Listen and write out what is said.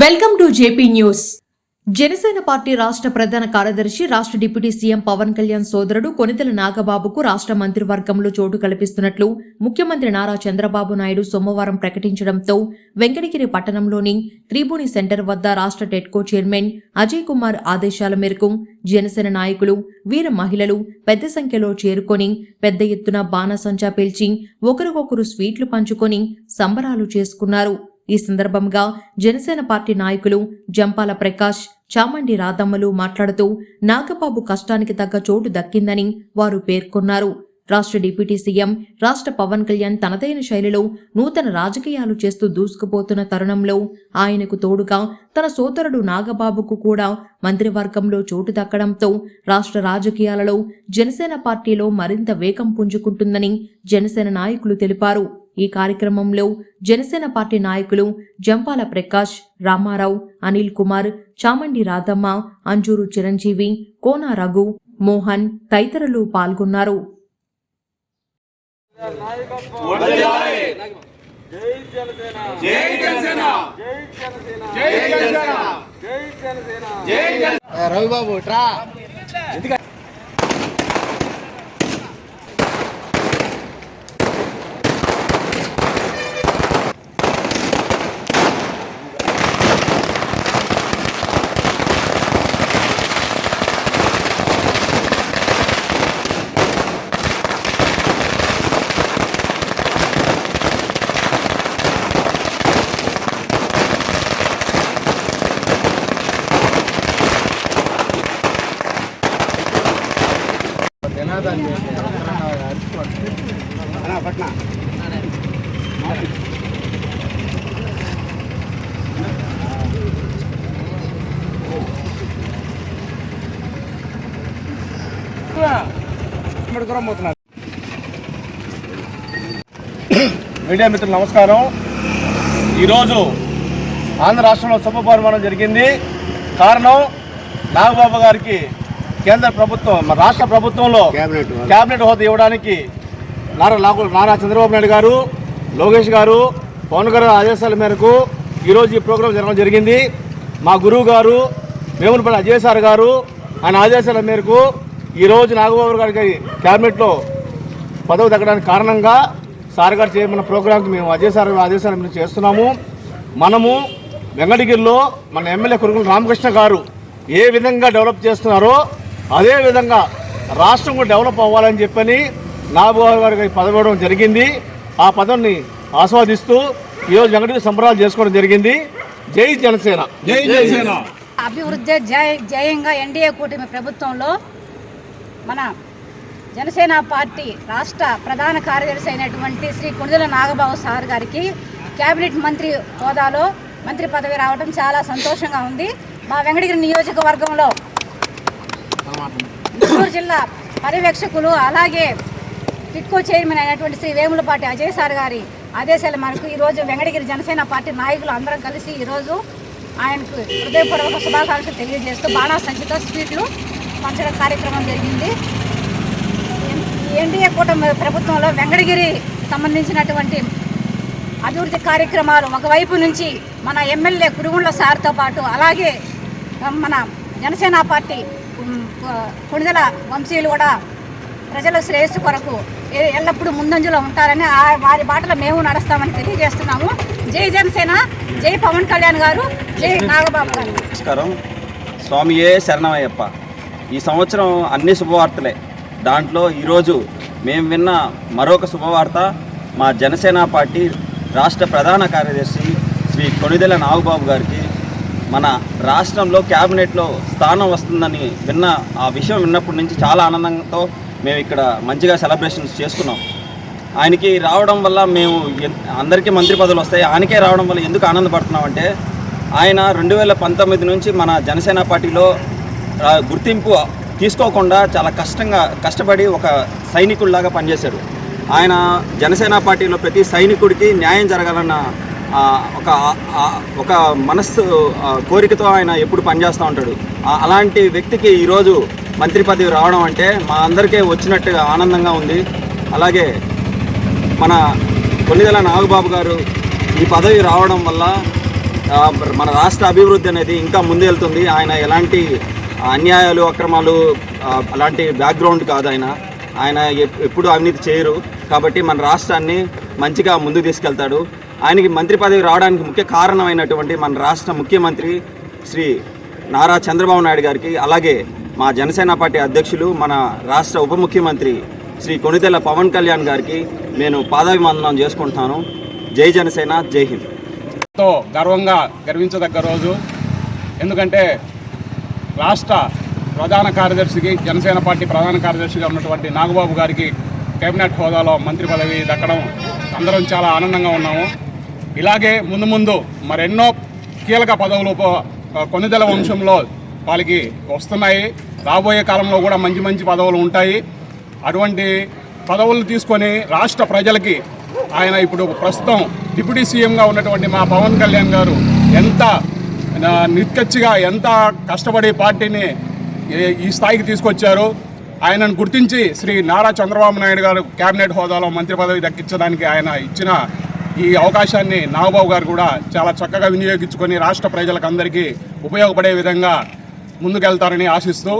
Welcome to JP news. Janasena party రాష్ట్ర ప్రధాన కార్యదర్శి రాష్ట్ర డిప్యూటీ సీఎం పవన్ కళ్యాణ్ సోదరుడు కొనితెల నాగబాబుకు రాష్ట్ర మంత్రివర్గంలో చోటు కల్పిస్తున్నట్లు ముఖ్యమంత్రి నారా చంద్రబాబు నాయుడు సోమవారం ప్రకటించడంతో వెంకటగిరి పట్టణంలోని త్రిభుని సెంటర్ వద్ద రాష్ట్ర టెట్కో చైర్మన్ అజయ్ కుమార్ ఆదేశాల మేరకు జనసేన నాయకులు వీర మహిళలు పెద్ద సంఖ్యలో చేరుకొని పెద్ద ఎత్తున బాణసంచా పేల్చి ఒకరికొకరు స్వీట్లు పంచుకొని సంబరాలు చేసుకున్నారు. ఈ సందర్భంగా జనసేన పార్టీ నాయకులు జంపాల ప్రకాష్ చామండి రాధమ్మలు మాట్లాడుతూ నాగబాబు కష్టానికి తగ్గ చోటు దక్కిందని వారు పేర్కొన్నారు. రాష్ట్ర డిప్యూటీ సీఎం రాష్ట్ర పవన్ కళ్యాణ్ తనదైన శైలిలో నూతన రాజకీయాలు చేస్తూ దూసుకుపోతున్న తరుణంలో ఆయనకు తోడుగా తన సోదరుడు నాగబాబుకు కూడా మంత్రివర్గంలో చోటు దక్కడంతో రాష్ట్ర రాజకీయాలలో జనసేన పార్టీలో మరింత వేగం పుంజుకుంటుందని జనసేన నాయకులు తెలిపారు. ఈ కార్యక్రమంలో జనసేన పార్టీ నాయకులు జంపాల ప్రకాష్ రామారావు అనిల్ కుమార్ చామండి రాధమ్మ అంజూరు చిరంజీవి కోన రఘు మోహన్ తదితరులు పాల్గొన్నారు. జై జనసేన. జై జనసేన జై జనసేన జై జనసేన జై జనసేన జై జన రవిబాబు ట్రా మీడియా మిత్రులు నమస్కారం. ఈరోజు ఆంధ్ర రాష్ట్రంలో శుభ పరిమాణం జరిగింది. కారణం నాగబాబు గారికి కేంద్ర ప్రభుత్వం మన రాష్ట్ర ప్రభుత్వంలో క్యాబినెట్ హోదా ఇవ్వడానికి నారా నారా చంద్రబాబు నాయుడు గారు లోకేష్ గారు పవన్ గారు ఆదేశాల మేరకు ఈరోజు ఈ ప్రోగ్రాం జరగడం జరిగింది. మా గురువు గారు వేములపల్లి అజయ్ సార్ గారు ఆయన ఆదేశాల మేరకు ఈరోజు నాగబాబు గారికి క్యాబినెట్లో పదవి తగ్గడానికి కారణంగా సార్ గారు చేయమన్న ప్రోగ్రాంకి మేము అజయ్ సార్ ఆదేశాల మీద చేస్తున్నాము. మనము వెంకటగిరిలో మన ఎమ్మెల్యే కొడుకులు రామకృష్ణ గారు ఏ విధంగా డెవలప్ చేస్తున్నారో అదే విధంగా రాష్ట్రం కూడా డెవలప్ అవ్వాలని చెప్పని నాగబాబు గారికి పదవి ఇవ్వడం జరిగింది. ఆ పదవిని ఆస్వాదిస్తూ ఈరోజు వెంకటగిరి సంబరాలు చేసుకోవడం జరిగింది. జై జనసేన. జై జనసేన. అభివృద్ధి జయ జయంగా ఎన్డీఏ కూటమి ప్రభుత్వంలో మన జనసేన పార్టీ రాష్ట్ర ప్రధాన కార్యదర్శి అయినటువంటి శ్రీ కొణిదెల నాగబాబు సార్ గారికి కేబినెట్ మంత్రి హోదాలో మంత్రి పదవి రావడం చాలా సంతోషంగా ఉంది. మా వెంకటగిరి నియోజకవర్గంలో గుంటూరు జిల్లా పర్యవేక్షకులు అలాగే టిట్కో చైర్మన్ అయినటువంటి శ్రీ వేములపాటి అజయ్ సార్ గారి ఆదేశాల మనకు ఈరోజు వెంకటగిరి జనసేన పార్టీ నాయకులు అందరం కలిసి ఈరోజు ఆయనకు హృదయపూర్వక శుభాకాంక్షలు తెలియజేస్తూ బాణాసంచితో స్వీట్లు పంచడం కార్యక్రమం జరిగింది. ఎన్డీఏ కూటమి ప్రభుత్వంలో వెంకటగిరి సంబంధించినటువంటి అభివృద్ధి కార్యక్రమాలు ఒకవైపు నుంచి మన ఎమ్మెల్యే కురుగుండ్ల సార్తో పాటు అలాగే మన జనసేన పార్టీ ఉమ్, వంశీయులు కూడా ప్రజల శ్రేయస్సు కొరకు ఎల్లప్పుడూ ముందంజలో ఉంటారని ఆ వారి బాటలో మేము నడుస్తామని తెలియజేస్తున్నాము. జై జనసేన జై పవన్ కళ్యాణ్ గారు జై నాగబాబు గారు. నమస్కారం. స్వామియే శరణమయ్యప్ప. ఈ సంవత్సరం అన్ని శుభవార్తలే. దాంట్లో ఈరోజు మేము విన్న మరొక శుభవార్త మా జనసేన పార్టీ రాష్ట్ర ప్రధాన కార్యదర్శి శ్రీ కొణిదెల నాగబాబు గారికి. మన రాష్ట్రంలో క్యాబినెట్లో స్థానం వస్తుందని విన్న ఆ విషయం విన్నప్పటి నుంచి చాలా ఆనందంతో మేము ఇక్కడ మంచిగా సెలబ్రేషన్స్ చేసుకున్నాం. ఆయనకి రావడం వల్ల మేము అందరికీ మంత్రి పదవులు వస్తాయి. ఆయనకే రావడం వల్ల ఎందుకు ఆనందపడుతున్నామంటే ఆయన రెండు వేల పంతొమ్మిది నుంచి మన జనసేన పార్టీలో గుర్తింపు తీసుకోకుండా చాలా కష్టంగా కష్టపడి ఒక సైనికుడిలాగా పనిచేశాడు ఆయన జనసేన పార్టీలో ప్రతి సైనికుడికి న్యాయం జరగాలన్న ఒక ఒక మనస్సు కోరికతో ఆయన ఎప్పుడు పనిచేస్తూ ఉంటాడు. అలాంటి వ్యక్తికి ఈరోజు మంత్రి పదవి రావడం అంటే మా అందరికీ వచ్చినట్టుగా ఆనందంగా ఉంది. అలాగే మన కొన్నిదల నాగబాబు గారు ఈ పదవి రావడం వల్ల మన రాష్ట్ర అభివృద్ధి అనేది ఇంకా ముందు వెళ్తుంది ఆయన ఎలాంటి అన్యాయాలు అక్రమాలు అలాంటి బ్యాక్గ్రౌండ్ కాదు ఆయన. ఆయన ఎప్పుడు అవినీతి చేయరు. కాబట్టి మన రాష్ట్రాన్ని మంచిగా ముందుకు తీసుకెళ్తాడు. ఆయనకి మంత్రి పదవి రావడానికి ముఖ్య కారణమైనటువంటి మన రాష్ట్ర ముఖ్యమంత్రి శ్రీ నారా చంద్రబాబు నాయుడు గారికి అలాగే మా జనసేన పార్టీ అధ్యక్షులు మన రాష్ట్ర ఉప ముఖ్యమంత్రి శ్రీ కొణితెల పవన్ కళ్యాణ్ గారికి నేను పాదాభివందనం చేసుకుంటున్నాను. జై జనసేన జై హింద్. ఎంతో గర్వంగా గర్వించదగ్గ రోజు. ఎందుకంటే రాష్ట్ర ప్రధాన కార్యదర్శికి జనసేన పార్టీ ప్రధాన కార్యదర్శిగా ఉన్నటువంటి నాగబాబు గారికి కేబినెట్ హోదాలో మంత్రి పదవి దక్కడం అందరం చాలా ఆనందంగా ఉన్నాము. ఇలాగే ముందు ముందు మరెన్నో కీలక పదవులు కొనుదల వంశంలో వాళ్ళకి వస్తున్నాయి. రాబోయే కాలంలో కూడా మంచి మంచి పదవులు ఉంటాయి. అటువంటి పదవులు తీసుకొని రాష్ట్ర ప్రజలకి ఆయన ఇప్పుడు ప్రస్తుతం డిప్యూటీ సీఎంగా ఉన్నటువంటి మా పవన్ కళ్యాణ్ గారు ఎంత నిక్కచ్చిగా ఎంత కష్టపడి పార్టీని ఈ స్థాయికి తీసుకొచ్చారు ఆయనను గుర్తించి శ్రీ నారా చంద్రబాబు నాయుడు గారు కేబినెట్ హోదాలో మంత్రి పదవి దక్కించడానికి ఆయన ఇచ్చిన ఈ అవకాశాన్ని నాగబాబు గారు కూడా చాలా చక్కగా వినియోగించుకొని రాష్ట్ర ప్రజలకు అందరికీ ఉపయోగపడే విధంగా ముందుకెళ్తారని ఆశిస్తూ